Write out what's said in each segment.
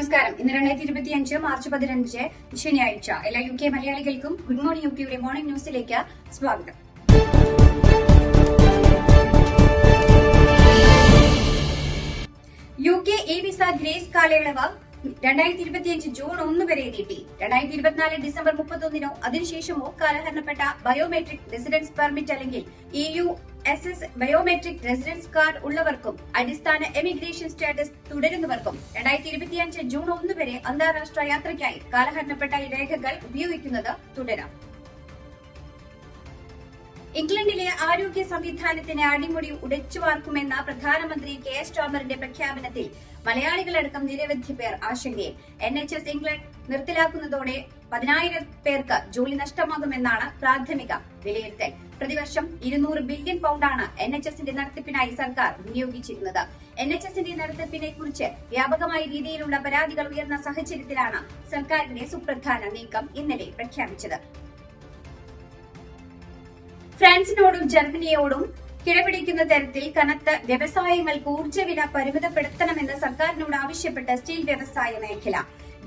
നമസ്കാരം. ഇന്ന് രണ്ടായിരത്തി ഇരുപത്തി അഞ്ച് മാർച്ച് പതിനഞ്ച് ശനിയാഴ്ച. എല്ലാ യു കെ മലയാളികൾക്കും ഗുഡ് മോർണിംഗ് യു കെയുടെ മോർണിംഗ് ന്യൂസിലേക്ക് സ്വാഗതം. U K E visa grace കാലയളവ് രണ്ടായിരത്തി ഇരുപത്തിയഞ്ച് ജൂൺ ഒന്ന് വരെ നീട്ടി. രണ്ടായിരത്തി ഇരുപത്തിനാല് ഡിസംബർ മുപ്പത്തൊന്നിനോ അതിനുശേഷമോ കാലഹരണപ്പെട്ട ബയോമെട്രിക് റെസിഡൻസ് പെർമിറ്റ് അല്ലെങ്കിൽ E U S S biometric residence card ഉള്ളവർക്കും അടിസ്ഥാന എമിഗ്രേഷൻ സ്റ്റാറ്റസ് തുടരുന്നവർക്കും രണ്ടായിരത്തി ഇരുപത്തിയഞ്ച് ജൂൺ ഒന്ന് വരെ അന്താരാഷ്ട്ര യാത്രയ്ക്കായി കാലഹരണപ്പെട്ട ഈ രേഖകൾ ഉപയോഗിക്കുന്നത് തുടരാം. ഇംഗ്ലണ്ടിലെ ആരോഗ്യ സംവിധാനത്തിന് അടിമുടി ഉടച്ചുവാർക്കുമെന്ന പ്രധാനമന്ത്രി കെ എസ് ടോമറിന്റെ പ്രഖ്യാപനത്തിൽ മലയാളികളടക്കം നിരവധി പേർ ആശങ്കയിൽ. എൻ എച്ച് എസ് ഇംഗ്ലണ്ട് നിർത്തലാക്കുന്നതോടെ പതിനായിരം പേർക്ക് ജോലി നഷ്ടമാകുമെന്നാണ് പ്രാഥമിക വിലയിരുത്തൽ. പ്രതിവർഷം ഇരുന്നൂറ് ബില്യൺ പൗണ്ടാണ് എൻ എച്ച് എസിന്റെ നടത്തിപ്പിനായി സർക്കാർ വിനിയോഗിച്ചിരുന്നത്. എൻ എച്ച് എസിന്റെ നടത്തിപ്പിനെ കുറിച്ച് വ്യാപകമായ രീതിയിലുള്ള പരാതികൾ ഉയർന്ന സാഹചര്യത്തിലാണ് സർക്കാരിന്റെ സുപ്രധാന നീക്കം ഇന്നലെ പ്രഖ്യാപിച്ചത്. ഫ്രാൻസിനോടും ജർമ്മനിയോടും കിടപിടിക്കുന്ന തരത്തിൽ കനത്ത വ്യവസായങ്ങൾക്ക് ഊർജവില പരിമിതപ്പെടുത്തണമെന്ന് സർക്കാരിനോട് ആവശ്യപ്പെട്ട സ്റ്റീൽ വ്യവസായ മേഖല.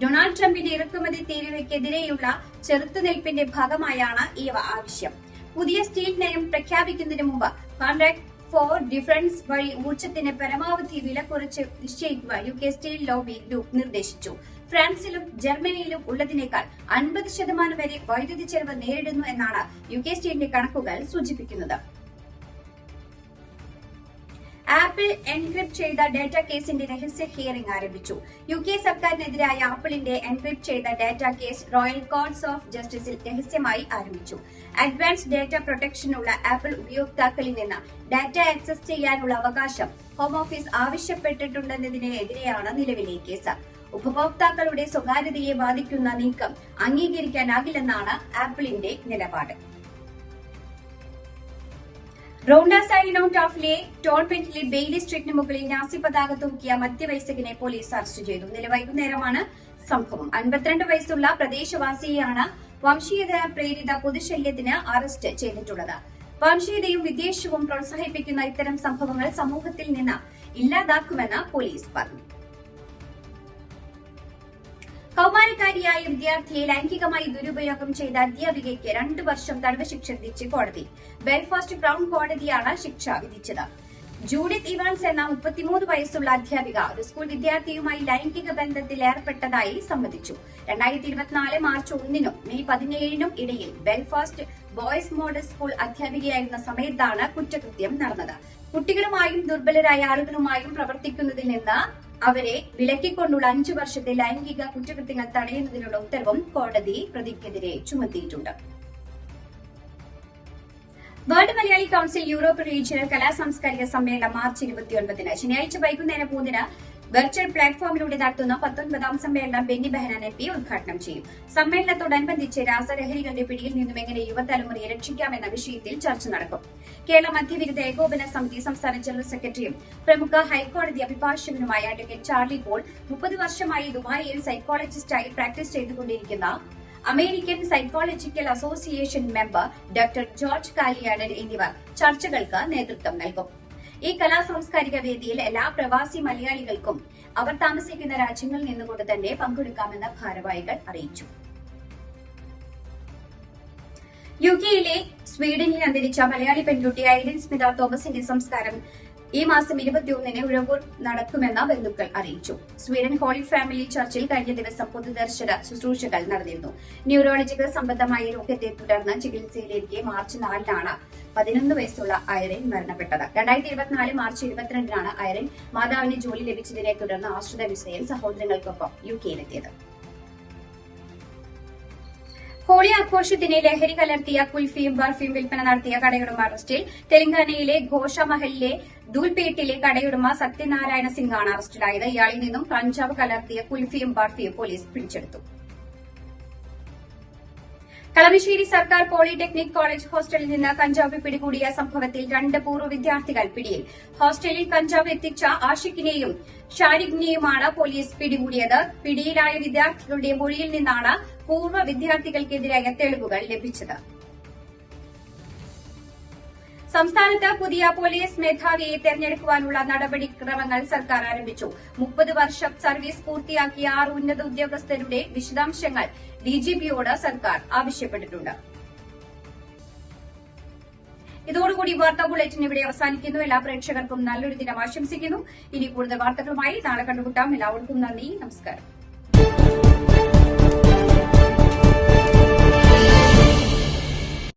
ഡൊണാൾഡ് ട്രംപിന്റെ ഇറക്കുമതി തീരുവയ്ക്കെതിരെയുള്ള ചെറുത്തുനിൽപ്പിന്റെ ഭാഗമായാണ് ഈ ആവശ്യം. പുതിയ സ്റ്റീൽ നയം പ്രഖ്യാപിക്കുന്നതിന് മുമ്പ് കോൺട്രാക്ട് ഫോർ ഡിഫറൻസ് വഴി ഊർജത്തിന് പരമാവധി വില കുറച്ച് നിശ്ചയിക്കുക U K steel lobby group നിർദ്ദേശിച്ചു. ഫ്രാൻസിലും ജർമ്മനിയിലും ഉള്ളതിനേക്കാൾ അൻപത് ശതമാനം വരെ വൈദ്യുതി ചെലവ് നേരിടുന്നു എന്നാണ് യു കെ സ്റ്റീലിന്റെ കണക്കുകൾ സൂചിപ്പിക്കുന്നത്. ആപ്പിൾ എൻക്രിപ്റ്റ് ചെയ്ത ഡാറ്റ കേസിന്റെ രഹസ്യ ഹിയറിംഗ് ആരംഭിച്ചു. യു കെ സർക്കാരിനെതിരായ ആപ്പിളിന്റെ എൻക്രിപ്റ്റ് ചെയ്ത data case Royal Courts of ജസ്റ്റിസിൽ രഹസ്യമായി ആരംഭിച്ചു. അഡ്വാൻസ് ഡാറ്റ പ്രൊട്ടക്ഷനുള്ള ആപ്പിൾ ഉപയോക്താക്കളിൽ നിന്ന് ഡാറ്റ ആക്സസ് ചെയ്യാനുള്ള അവകാശം ഹോം ഓഫീസ് ആവശ്യപ്പെട്ടിട്ടുണ്ടെന്നതിനെതിരെയാണ് നിലവിലെ കേസ്. ഉപഭോക്താക്കളുടെ സ്വകാര്യതയെ ബാധിക്കുന്ന നീക്കം അംഗീകരിക്കാനാകില്ലെന്നാണ് ആപ്പിളിന്റെ നിലപാട്. റോണ്ട സൈനൌട്ട് ഓഫിലെ ടോൾപെന്റിലെ ബെയിലി സ്ട്രീറ്റിന് മുകളിൽ നാസി പതാക തൂക്കിയ മധ്യവയസ്കനെ പോലീസ് അറസ്റ്റ് ചെയ്തു. ഇന്നലെ വൈകുന്നേരമാണ് സംഭവം. അൻപത്തിരണ്ട് വയസ്സുള്ള പ്രദേശവാസിയെയാണ് വംശീയത പ്രേരിത പൊതുശല്യത്തിന് അറസ്റ്റ് ചെയ്തിട്ടുള്ളത്. വംശീയതയും വിദ്വേഷവും പ്രോത്സാഹിപ്പിക്കുന്ന ഇത്തരം സംഭവങ്ങൾ സമൂഹത്തിൽ നിന്ന് ഇല്ലാതാക്കുമെന്ന് പോലീസ് പറഞ്ഞു. കൌമാരക്കാരിയായ വിദ്യാർത്ഥിയെ ലൈംഗികമായി ദുരുപയോഗം ചെയ്ത അധ്യാപികയ്ക്ക് രണ്ടു വർഷം തടവ് ശിക്ഷ വിധിച്ച് കോടതി. ബെൽഫാസ്റ്റ് ക്രൗൺ കോടതിയാണ് ശിക്ഷ വിധിച്ചത്. ജൂഡിത്ത് ഇവാൻസ് എന്ന മുപ്പത്തിമൂന്ന് വയസ്സുള്ള അധ്യാപിക ഒരു സ്കൂൾ വിദ്യാർത്ഥിയുമായി ലൈംഗിക ബന്ധത്തിൽ ഏർപ്പെട്ടതായി സമ്മതിച്ചു. രണ്ടായിരത്തി ഇരുപത്തിനാല് മാർച്ച് ഒന്നിനും മെയ് പതിനേഴിനും ഇടയിൽ ബെൽഫാസ്റ്റ് ബോയ്സ് മോഡൽ സ്കൂൾ അധ്യാപികയായിരുന്ന സമയത്താണ് കുറ്റകൃത്യം നടന്നത്. കുട്ടികളുമായും ദുർബലരായ ആളുകളുമായും പ്രവർത്തിക്കുന്നതിൽ നിന്ന് അവരെ വിലക്കിക്കൊണ്ടുള്ള അഞ്ചു വർഷത്തെ ലൈംഗിക കുറ്റകൃത്യങ്ങൾ തടയുന്നതിനുള്ള ഉത്തരവും കോടതി പ്രതിക്കെതിരെ ചുമത്തിയിട്ടുണ്ട്. World Malayali Council Europe Regional കലാ സാംസ്കാരിക സമ്മേളനം മാർച്ച് ഇരുപത്തിയൊൻപതിന് ശനിയാഴ്ച വൈകുന്നേരം മൂന്നിന് വെർച്വൽ പ്ലാറ്റ്ഫോമിലൂടെ നടത്തുന്ന പത്തൊൻപതാം സമ്മേളനം ബെന്നി ബെഹനാൻ എം പി ഉദ്ഘാടനം ചെയ്യും. സമ്മേളനത്തോടനുബന്ധിച്ച് രാസലഹരികളുടെ പിടിയിൽ നിന്നും എങ്ങനെ യുവതലമുറയെ രക്ഷിക്കാമെന്ന വിഷയത്തിൽ ചർച്ച നടക്കും. കേരള മധ്യവിരുദ്ധ ഏകോപന സമിതി സംസ്ഥാന ജനറൽ സെക്രട്ടറിയും പ്രമുഖ ഹൈക്കോടതി അഭിഭാഷകനുമായ അഡ്വക്കേറ്റ് ചാർലി പോൾ മുപ്പത് വർഷമായി ദുബായിൽ സൈക്കോളജിസ്റ്റായി പ്രാക്ടീസ് ചെയ്തുകൊണ്ടിരിക്കുന്ന American Psychological Association member doctor George Kaliyanan എന്നിവർ ചർച്ചകൾക്ക് നേതൃത്വം നൽകും. ഈ കലാ സാംസ്കാരിക വേദിയിൽ എല്ലാ പ്രവാസി മലയാളികൾക്കും അവർ താമസിക്കുന്ന രാജ്യങ്ങളിൽ നിന്നുകൊണ്ട് തന്നെ പങ്കെടുക്കാമെന്ന് ഭാരവാഹികൾ അറിയിച്ചു. യു കെയിലെ സ്വീഡനിൽ അന്തരിച്ച മലയാളി പെൺകുട്ടി ഐഡൻ സ്മിത തോമസിന്റെ സംസ്കാരം ഈ മാസം ഇരുപത്തിയൊന്നിന് ഉഴവൂർ നടക്കുമെന്ന ബന്ധുക്കൾ അറിയിച്ചു. സ്വീഡൻ ഹോളി ഫാമിലി ചർച്ചിൽ കഴിഞ്ഞ ദിവസം പൊതുദർശന ശുശ്രൂഷകൾ നടന്നിരുന്നു. ന്യൂറോളജിക്കൽ സംബന്ധമായ രോഗത്തെ തുടർന്ന് ചികിത്സയിലിരിക്കെ മാർച്ച് നാലിനാണ് പതിനൊന്ന് വയസ്സുള്ള ഐറിൻ മരണപ്പെട്ടത്. രണ്ടായിരത്തി ഇരുപത്തിനാല് മാർച്ച് ഇരുപത്തിരണ്ടിനാണ് ഐറിൻ മാതാവിന് ജോലി ലഭിച്ചതിനെ തുടർന്ന് ആശ്രിത വിസയിൽ സഹോദരങ്ങൾക്കൊപ്പം യു കെയിലെത്തിയത്. ഹോളി ആഘോഷത്തിന് ലഹരി കലർത്തിയ കുൽഫിയും ബർഫിയും വിൽപ്പന നടത്തിയ കടയുടമ അറസ്റ്റിൽ തെലങ്കാനയിലെ ഘോഷ ഘോഷമഹലിലെ ദൂൽപേട്ടിലെ കടയുടമ സത്യനാരായണ സിംഗാണ് അറസ്റ്റിലായത്. ഇയാളിൽ നിന്നും കഞ്ചാവ് കലർത്തിയ കുൽഫിയും ബർഫിയും പോലീസ് പിടിച്ചെടുത്തു. കളമശ്ശേരി സർക്കാർ പോളിടെക്നിക് കോളേജ് ഹോസ്റ്റലിൽ നിന്ന് കഞ്ചാവ് പിടികൂടിയ സംഭവത്തിൽ രണ്ട് പൂർവ വിദ്യാർത്ഥികൾ പിടിയിൽ. ഹോസ്റ്റലിൽ കഞ്ചാവ് എത്തിച്ച ആഷിഖിനെയും ഷാരിഖിനെയുമാണ് പോലീസ് പിടികൂടിയത്. പിടിയിലായ വിദ്യാർത്ഥികളുടെ മൊഴിയിൽ നിന്നാണ് പൂർവ വിദ്യാർത്ഥികൾക്കെതിരായ തെളിവുകൾ ലഭിച്ചത്. സംസ്ഥാനത്ത് പുതിയ പോലീസ് മേധാവിയെ തെരഞ്ഞെടുക്കുവാനുള്ള നടപടിക്രമങ്ങൾ സർക്കാർ ആരംഭിച്ചു. മുപ്പത് വർഷം സർവീസ് പൂർത്തിയാക്കിയ ആറ് ഉന്നത ഉദ്യോഗസ്ഥരുടെ വിശദാംശങ്ങൾ ഡിജിപിയോട് സർക്കാർ ആവശ്യപ്പെട്ടിട്ടുണ്ട്. ഇതോടുകൂടി വാർത്താ ബുള്ളറ്റിൻ ഇവിടെ അവസാനിക്കുന്നു. എല്ലാ പ്രേക്ഷകർക്കും നല്ലൊരു ദിനം ആശംസിക്കുന്നു. ഇനി കൂടുതൽ വാർത്തകളുമായി നാളെ കണ്ടുമുട്ടാം. എല്ലാവർക്കും നന്ദി. നമസ്കാരം.